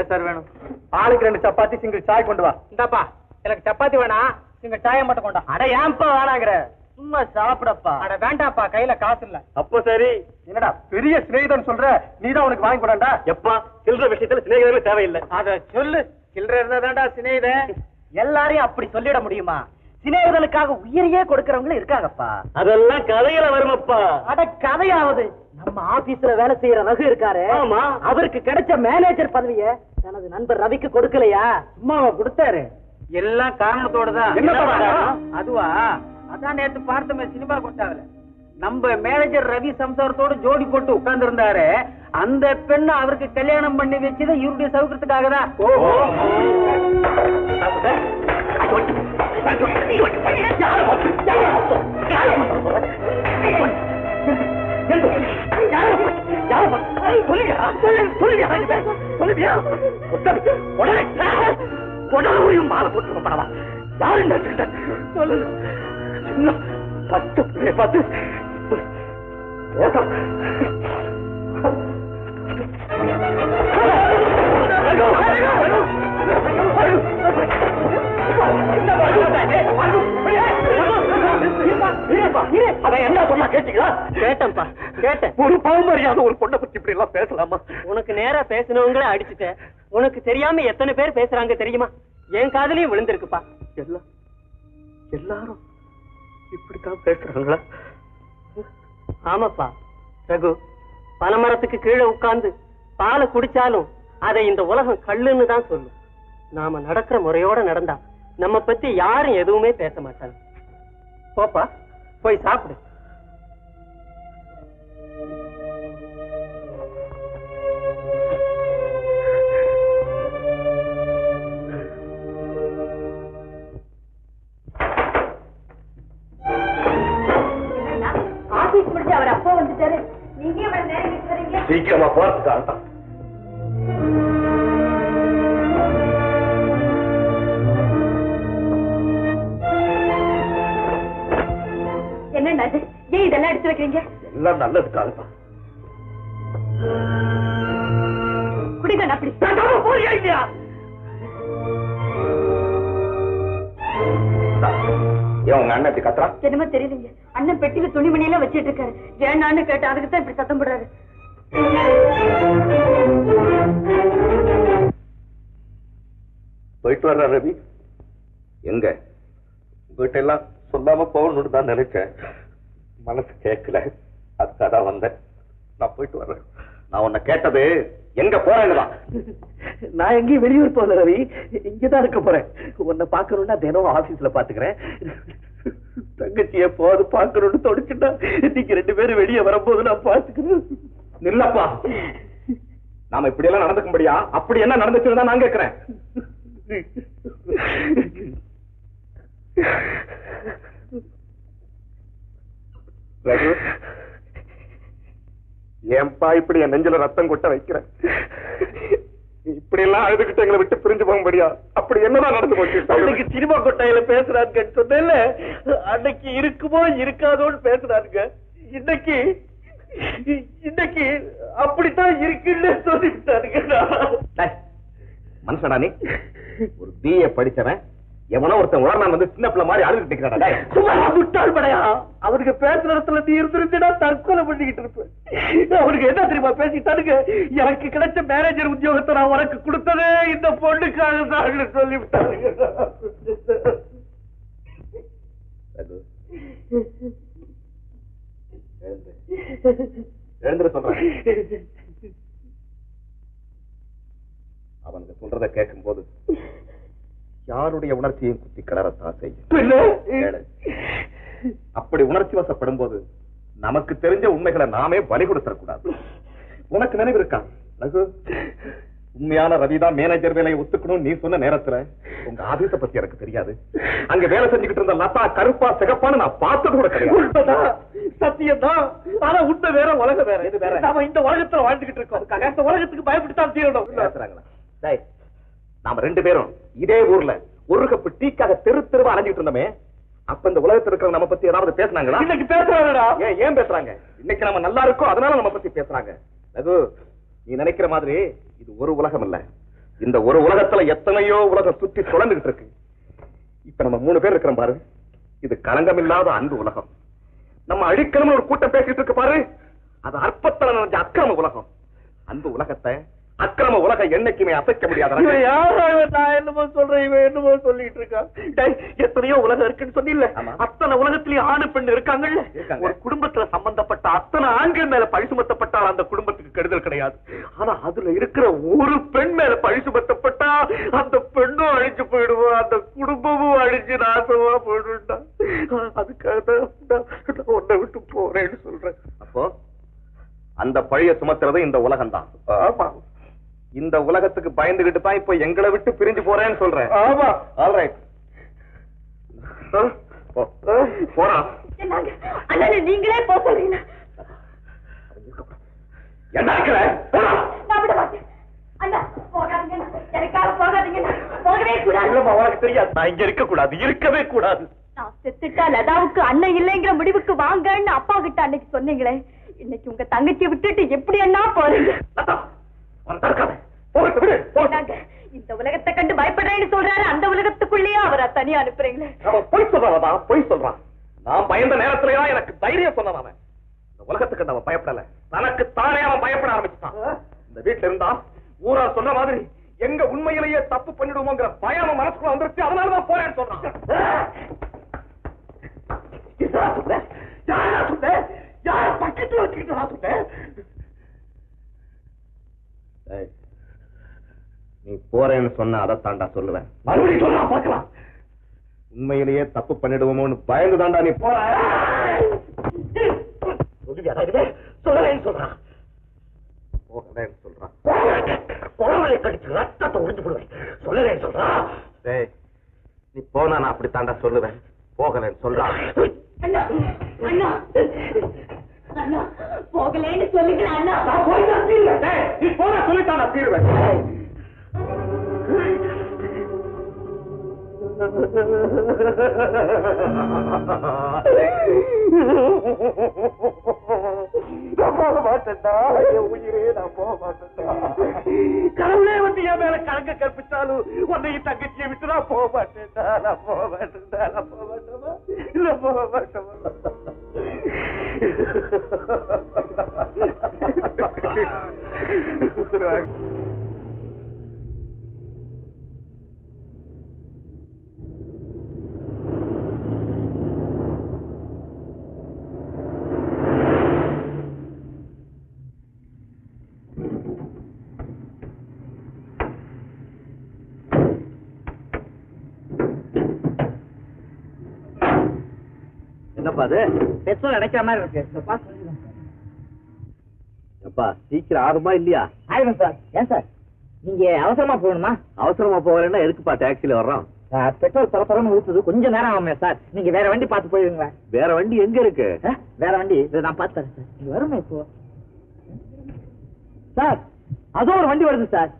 என்ன சார் வேணும்? ஆளுக்கு ரெண்டு சப்பாத்தி சிங்கிள் சாய் கொண்டு வா. இந்தாப்பா எனக்கு சப்பாத்தி வேணாம் நீங்க சாயம் மட்டும் கொண்டா அட ஏன்பா வேணாங்கிற? சும்மா சாப்பிடப்பா. அட வேண்டாம்ப்பா கையில காசு இல்ல. அப்போ சரி. என்னடா பெரிய சிநேகிதன் சொல்ற? நீதான் உனக்கு வாங்கி கொடாண்டா எப்பா சில்லற விஷயத்துல சிநேகிதமே தேவையில்லை. அத சொல்லு. சில்லற இருந்தா சிநேகித எல்லாரையும் அப்படி சொல்லிட முடியுமா? சிநேகிதனுக்காக உயிரையே கொடுக்கறவங்களும் இருக்காங்கப்பா. அதெல்லாம் கதையில வருமப்பா. அட கதையாவது. நம்ம ஆபீஸ்ல வேலை செய்யற ரகு இருக்காரு. ஆமா. அவருக்கு கிடைச்ச மேனேஜர் பதவிய தனது நண்பர் ரவிக்கு கொடுக்கலையா? சும்மாவா கொடுத்தாரு. எல்லாம் காரணத்தோட தான்? அதுவா? அதான் நேத்து பார்த்தமே சினிமா கொட்டாவில. நம்ம மேனேஜர் ரவி சம்சாரத்தோட ஜோடி போட்டு உட்கார்ந்து இருந்தாரு அந்த பெண்ணை அவருக்கு கல்யாணம் பண்ணி வச்சது இவருடைய சௌகரியத்துக்காக தான். அவன் என்ன சொன்னா கேட்டீங்களா கேட்டேன்ப்பா கேட்டேன். ஒரு பாவமரியாத ஒரு பொண்ணை பத்தி இப்படி எல்லாம் பேசலாமா? உனக்கு நேரா பேசினவங்கள அடிச்சுட்டேன் உனக்கு தெரியாம எத்தனை பேர் பேசுறாங்க தெரியுமா? என் காதலையும் விழுந்திருக்குப்பா. எல்லாம் எல்லாரும் இப்படித்தான் பேசுறாங்களா? ஆமாப்பா. ரகு. பனைமரத்துக்கு கீழே உட்கார்ந்து பாலை குடிச்சாலும் அதை இந்த உலகம் கல்லுன்னு தான் சொல்லும். நாம நடக்கிற முறையோட நடந்தா நம்ம பத்தி யாரும் எதுவுமே பேச மாட்டாங்க. போப்பா போய் சாப்பிடு. எல்லாம் நல்லதுக்காக. தான் குடிங்க அப்படி போறியா இல்லையா? ஏன் உங்க அண்ணன் இப்படி கத்துறான்? என்னமோ தெரியலீங்க. அண்ணன் பெட்டியில துணிமணி எல்லாம் வச்சிட்டு இருக்காரு ஏன்னான்னு கேட்டா அதுக்கு தான் இப்படி சத்தம் போடுறாரு. போயிட்டு வர்ற ரவி. எங்க? உங்ககிட்ட எல்லாம் சொல்லாம போகணும்னு தான் நினைச்சேன். மனசு கேட்கல அதுக்காக தான் வந்தேன் நான் போயிட்டு வர்றேன். நான் உன்னை கேட்டது எங்க போறேன்னுதான். நான் எங்கேயும் வெளியூர் போகல ரவி. இங்கதான் இருக்க போறேன். உன்னை பாக்கணும்னா தினம் ஆபீஸ்ல பாத்துக்கிறேன் தங்கச்சி எப்போது பாக்கணும்னு தொடிச்சுட்டா நீங்க ரெண்டு பேரும் வெளியே வரும்போது நான் பாத்துக்கிறேன் நில்லப்பா. நாம இப்படி எல்லாம் நடந்துக்கும்படியா? அப்படி என்ன நடந்துச்சுன்னு நான் கேட்கிறேன். ரகு ஏன்பா இப்படி என் நெஞ்சில ரத்தம் கொட்ட வைக்கிறேன் இப்படி எல்லாம் அழுதுகிட்டு எங்களை விட்டு பிரிஞ்சு போகும்படியா? அப்படி என்னதான் நடந்து போச்சு? அன்னைக்கு சினிமா கொட்டாயில பேசுறாங்க சொன்னேன்ல. அன்னைக்கு இருக்குமோ இருக்காதோன்னு பேசுறாங்க. இன்னைக்கு இன்னைக்கு அப்படித்தான் இருக்குன்னு சொல்லிவிட்டாருங்க மனுஷனா நீ? ஒரு பிஏ படிச்சவன். எவனோ ஒருத்தன் உடனே வந்து சின்ன பிள்ளை மாதிரி அழுதுட்டு இருக்கிறாடா டேய். சும்மா முட்டாள் படையா அவருக்கு பேசுற இடத்துல நீ இருந்திருந்தா தற்கொலை பண்ணிக்கிட்டு இருப்பேன் அவருக்கு என்ன தெரியுமா பேசிட்டானுங்க எனக்கு கிடைச்ச மேனேஜர் உத்தியோகத்தை நான் உனக்கு கொடுத்ததே இந்த பொண்ணுக்காக தான் சொல்லிவிட்டானுங்க ரகு. எழுந்து. எழுந்துரு சொல்றேன் அவனுக்கு சொல்றத கேட்கும் போது யாருடைய உணர்ச்சியும் குத்தி கிளறத்தான் செய்யும். அப்படி உணர்ச்சி வசப்படும் போது நமக்கு தெரிஞ்ச உண்மைகளை நாமே பலி கொடுத்துடக்கூடாது உனக்கு நினைவு இருக்கா? ரகு உண்மையான ரவிதான் மேனேஜர் வேலையை ஒத்துக்கணும் நீ சொன்ன நேரத்துல உங்க ஆபீஸ பத்தி எனக்கு தெரியாது. அங்க வேலை செஞ்சுக்கிட்டு இருந்த லதா கருப்பா சிகப்பான்னு நான் பார்த்தது கூட கிடையாது. உண்மைதான். சத்தியம் தான் ஆனா உண்மை வேற உலகம் வேற. இது வேற. நாம இந்த உலகத்துல வாழ்ந்துகிட்டு இருக்கோம். இந்த உலகத்துக்கு பயப்பட்டுத்தான் தீரணும். பேசுறாங்களா? நாம ரெண்டு பேரும் இதே ஊர்ல ஒரு கப்பு டீக்காக தெரு தெருவா அலைஞ்சிட்டு இருந்தோமே அப்ப இந்த உலகத்துல இருக்கிற நம்ம பத்தி ஏதாவது பேசுனாங்களா? இன்னைக்கு பேசுறாங்கடா. ஏன் ஏன் பேசுறாங்க? இன்னைக்கு நம்ம நல்லா இருக்கோம் அதனால நம்ம பத்தி பேசுறாங்க. ரகு நீ நினைக்கிற மாதிரி இது ஒரு உலகம் இல்ல. இந்த ஒரு உலகத்துல எத்தனையோ உலகம் சுத்தி சுழந்துகிட்டு இருக்கு. இப்ப நம்ம மூணு பேர் இருக்கிறோம் பாரு. இது களங்கமில்லாத அன்பு உலகம். நம்ம அழிக்கணும்னு ஒரு கூட்டம் பேசிட்டு இருக்கு பாரு. அது அற்பத்தல நினைஞ்ச அக்கிரம உலகம். அன்பு உலகத்தை அக்கிரம உலகம் என்னைக்குமே அசைக்க முடியாத? நான் என்னமோ சொல்றேன் இவன் என்னமோ சொல்லிட்டு இருக்கான். எத்தனையோ உலகம் இருக்குன்னு சொன்னில்ல. ஆமா. அத்தனை உலகத்திலயும் ஆணு பெண் இருக்காங்கல்ல? இருக்காங்க. ஒரு குடும்பத்துல சம்பந்தப்பட்ட அத்தனை ஆண்கள் மேல பழி சுமத்தப்பட்டால் அந்த குடும்பத்துக்கு கெடுதல் கிடையாது. ஆனா அதுல இருக்கிற ஒரு பெண் மேல பழி சுமத்தப்பட்டா அந்த பெண்ணும் அழிஞ்சு போயிடுவோம் அந்த குடும்பமும் அழிஞ்சு நாசமா போயிடும்டா. அதுக்காக தான் உன்னை விட்டு போறேன்னு சொல்றேன். அப்போ அந்த பழிய சுமத்துறது இந்த உலகம் தான் ஆமா. இந்த உலகத்துக்கு பயந்துகிட்டு தான் இப்ப எங்களை விட்டு பிரிஞ்சு போறேன்னு சொல்றேன். ஆமா. ஆல்ரைட் போறா நீங்களே போக சொல்றீங்க. என்ன இருக்கிற. நான் விட மாட்டேன். கூடாது. இருக்கவே கூடாது. நான் செத்துட்டா லதாவுக்கு அண்ணன் இல்லைங்கிற முடிவுக்கு வாங்கன்னு அப்பா கிட்ட அன்னைக்கு சொன்னீங்களே. இன்னைக்கு உங்க தங்கச்சியை விட்டுட்டு எப்படி அண்ணா போறீங்க? இந்த உலகத்தை கண்டு பயப்படுறேன்னு சொல்றாரு அந்த உலகத்துக்குள்ளேயே அவரை தனியா அனுப்புறீங்களே. பொய் சொல்றான் பொய் சொல்றான். நான் பயந்த நேரத்திலேயா எனக்கு தைரியம் சொன்னான் அவன். இந்த உலகத்துக்கு அவன் பயப்படல. தனக்கு தானே அவன் பயப்பட ஆரம்பிச்சுட்டான். இந்த வீட்டுல இருந்தா ஊரா சொன்ன மாதிரி எங்க உண்மையிலேயே தப்பு பண்ணிடுவோங்கிற பயம் மனசுக்குள்ள வந்துருச்சு. அதனாலதான் போறேன்னு சொல்றான்? யாரா சொன்ன? யார பக்கத்துல வச்சுக்கிட்டு நான் சொன்னேன்? ஏய், நீ போறேன்னு சொன்ன அதைத்தாண்டா சொல்லுவேன். மறுபடியும் சொல்லா பார்க்கலாம். உண்மையிலேயே தப்பு பண்ணிடுவோமோன்னு பயந்து தாண்டா நீ போற? சொல்லலைன்னு சொல்றான் போகிறேன்னு சொல்றான் குழந்தை கடிச்சு ரத்தத்தை உறிஞ்சு போடுவேன். சொல்லலைன்னு சொல்றான் டேய் நீ போனா நான் அப்படித்தாண்டா சொல்லுவேன். போகலன்னு சொல்றான் நான் போக மாட்டேன்டா என் உயிரே நான் போக மாட்டேன்டா கடவுளே வந்து என் மேல கலங்க கற்பிச்சாலும் உன்னை தங்கச்சியை விட்டு நான் போக மாட்டேன்டா நான் போக மாட்டேன்டா நான் போக மாட்டேமா இல்ல போக மாட்டேமா அது பெட்ரோல் அடைக்கிற மாதிரி இருக்கு. அப்பா சீக்கிரம் ஆகுமா இல்லையா? ஆயிடும் சார். ஏன் சார்? நீங்க அவசரமா போகணுமா? அவசரமா போகலன்னா எதுக்குப்பா டாக்ஸில வர்றோம்? பெட்ரோல் பரப்பரன்னு ஊத்துது. கொஞ்சம் நேரம் ஆகுமே சார். நீங்க வேற வண்டி பார்த்து போயிருங்களா வேற வண்டி எங்க இருக்கு? வேற வண்டி. இதை நான் பார்த்து தரேன் சார். வருமே இப்போ. சார் அதோ ஒரு வண்டி வருது சார்.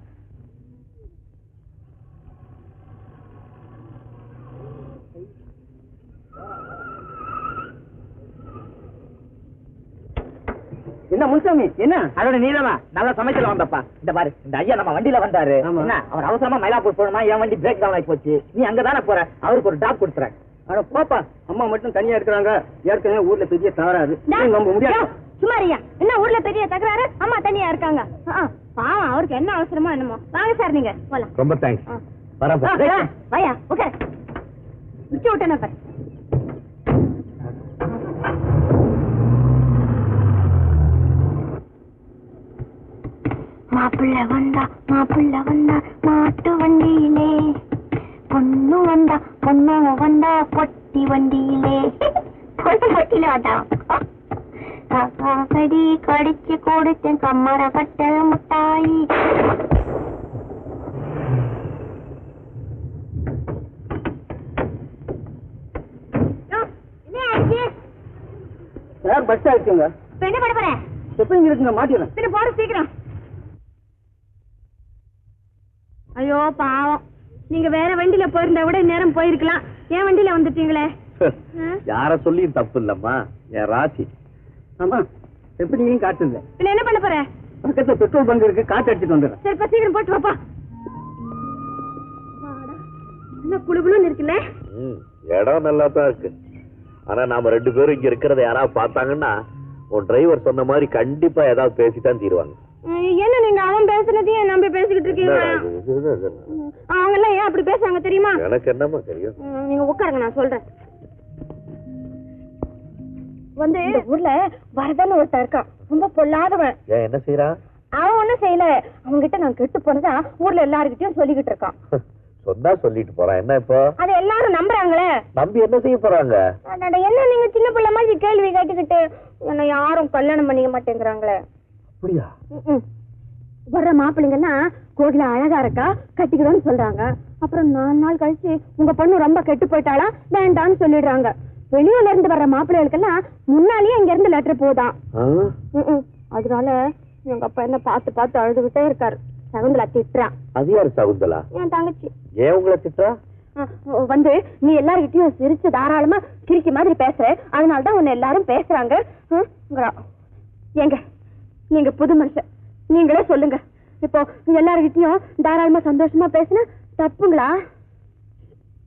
என்ன முன்சாமி? என்ன? அதோட நீதானா நல்லா சமைச்சல வந்தப்பா இந்த பாரு இந்த ஐயா நம்ம வண்டியில வந்தாரு. என்ன? அவர் அவசரமா மயிலாப்பூர் போகணுமா? என் வண்டி பிரேக் டவுன் ஆகி போச்சு. நீ அங்கதானே போற? அவருக்கு ஒரு டாப் கொடுத்துறேன். அட போப்பா அம்மா மட்டும் தனியா இருக்கிறாங்க. ஏற்கனவே ஊர்ல பெரிய தவறாது நம்ப முடியாது. சுமாரியா என்ன ஊர்ல பெரிய தகராறு? அம்மா தனியா இருக்காங்க. பாவம் அவருக்கு என்ன அவசரமோ என்னமோ. வாங்க சார் நீங்க. போலாம். ரொம்ப தேங்க்ஸ் ஆ, வாயா உட்கார். உச்சி விட்டேன் பாரு. மாப்பிள்ள வந்தா மாப்பிள்ள வந்தா மாட்டு வண்டியிலே. பொண்ணு வந்தா பொண்ணு வந்தா பொட்டி வண்டியிலே. பொண்ணு பொட்டியில வந்தா. கடி கடிச்சு கொடுத்தேன் கம்மர கட்ட முட்டாயி. சார் பஸ் ஆயிடுச்சுங்க என்ன பண்ண போறேன் எப்ப இங்க இருக்குங்க மாட்டிடுறேன் போட சீக்கிரம். ஐயோ பாவம். நீங்க வேற வண்டியில போயிருந்தா கூட நேரம் போயிருக்கலாம். ஏன் வண்டியில வந்துட்டீங்களே? யார சொல்லியும் தப்பு இல்லம்மா. என் ராசி. ஆமா எப்படியும் காட்டுங்க என்ன பண்ண போற? பக்கத்துல பெட்ரோல் பங்க் இருக்கு காட்டு அடிச்சுட்டு வந்துடுறேன். சரி சீக்கிரம் போட்டு வாப்பா. என்ன குளுகுளுன்னு இருக்குல்ல? இடம் நல்லா தான் இருக்கு. ஆனா நாம ரெண்டு பேரும் இங்க இருக்கிறத யாராவது பார்த்தாங்கன்னா உன் டிரைவர் சொன்ன மாதிரி கண்டிப்பா ஏதாவது பேசித்தான் தீருவாங்க. என்ன நீங்க அவன் பேசுனதையும் நம்பி பேசிக்கிட்டு இருக்கீங்க. அவங்க எல்லாம் ஏன் அப்படி பேசுறாங்க தெரியுமா? எனக்கு என்னம்மா தெரியும். நீங்க உட்காருங்க நான் சொல்றேன். வந்து இந்த ஊர்ல வரதன் ஒருத்தன் இருக்கான். ரொம்ப பொல்லாதவன். ஏன் என்ன செய்யறான் அவன் ஒண்ணும் செய்யல. அவன்கிட்ட நான் கெட்டு போனதா ஊர்ல எல்லாருக்கிட்டையும் சொல்லிக்கிட்டு இருக்கான். சொன்னா சொல்லிட்டு போறான் என்ன இப்போ? அதை எல்லாரும் நம்புறாங்களே. நம்பி என்ன செய்ய போறாங்க? என்ன நீங்க சின்ன பிள்ளை மாதிரி கேள்வி கேட்டுக்கிட்டு என்ன யாரும் கல்யாணம் பண்ணிக்க மாட்டேங்கிறாங்களே. அப்படியா. வர்ற மாப்பிள்ளைங்கெல்லாம் கோகில அழகா இருக்கா? கட்டிக்கிறோம்னு சொல்றாங்க. அப்புறம் நாலு நாள் கழிச்சு உங்க பொண்ணு ரொம்ப கெட்டு போயிட்டாளா? வேண்டாம்னு சொல்லிடுறாங்க. வெளியூர்ல இருந்து வர்ற மாப்பிள்ளைகளுக்கெல்லாம் முன்னாலேயே இங்க இருந்து லெட்டர் போதான். அதனால எங்க அப்பா என்ன பார்த்து பார்த்து அழுதுகிட்டே இருக்காரு. சகுந்தலா திட்டுறான் அது யாரு சகுந்தலா? என் தங்கச்சி. ஏன் உங்களை திட்டா அஹ், வந்து நீ எல்லார்கிட்டயும் சிரிச்சு தாராளமா கிறுக்கி மாதிரி பேசுற. அதனாலதான் உன்னை எல்லாரும் பேசுறாங்க. ஏங்க நீங்க புது மனுஷன். நீங்களே சொல்லுங்க. இப்போ எல்லார்கிட்டயும் தாராளமா சந்தோஷமா பேசினா தப்புங்களா?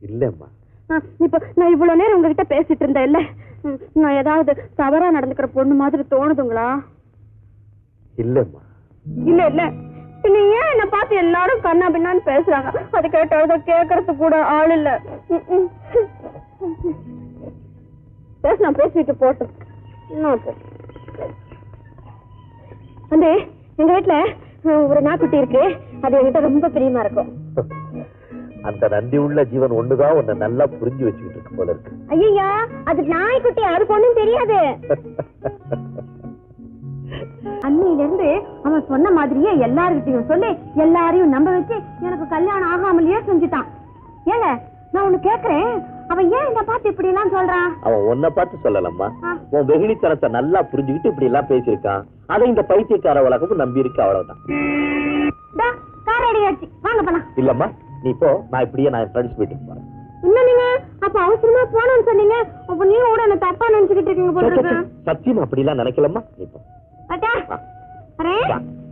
இல்லம்மா. இப்போ நான் இவ்வளவு நேரம் உங்ககிட்ட பேசிட்டு இருந்தேன் இல்ல? நான் ஏதாவது தவறா நடந்துக்கிற பொண்ணு மாதிரி தோணுதுங்களா? இல்லம்மா. இல்ல இல்ல. நீ ஏன் என்ன பார்த்து எல்லாரும் கண்ணா பின்னான்னு பேசுறாங்க? அது கேட்டதை கேட்கறதுக்கு கூட ஆள் இல்ல. ம், ம். பேச நான் பேசிட்டு போட்டோம் இப்போ? வந்து எங்க வீட்டுல ஒரு நாக்குட்டி இருக்கு. அது என்கிட்ட ரொம்ப பிரியமா இருக்கும். அந்த நன்றி உள்ள ஜீவன் ஒண்ணுதான் உன்னை நல்லா புரிஞ்சு வச்சுக்கிட்டு இருக்கு போல இருக்கு. ஐயா அது நாய்க்குட்டி அதுக்கு ஒண்ணும் தெரியாது. அன்னையில இருந்து அவன் சொன்ன மாதிரியே எல்லார்கிட்டயும் சொல்லி எல்லாரையும் நம்ப வச்சு எனக்கு கல்யாணம் ஆகாமலேயே செஞ்சுட்டான். ஏங்க நான் ஒண்ணு கேக்குறேன். அவன் ஏன் என்ன பார்த்து இப்படி எல்லாம் சொல்றான் அவன் உன்னை பார்த்து சொல்லலம்மா. உன் வெகுளித்தனத்தை நல்லா புரிஞ்சுக்கிட்டு இப்படி எல்லாம் பேசியிருக்கான் அதை இந்த பைத்தியக்கார உலகமும் நம்பி இருக்கு அவ்வளவுதான் டா, கார் அடியாச்சு வாங்க போலாம். இல்லம்மா நீ போ. நான் இப்படியே நான் ஃப்ரெண்ட்ஸ் வீட்டுக்கு போறேன். என்ன நீங்க? அப்ப அவசரமா போனோம்னு சொன்னீங்க. அப்ப நீங்க கூட என்ன தப்பா நினைச்சுக்கிட்டு இருக்கீங்க போல இருக்கு. சத்தியமா அப்படிலாம் நினைக்கலம்மா? நீ போ. அட்டா. அரே.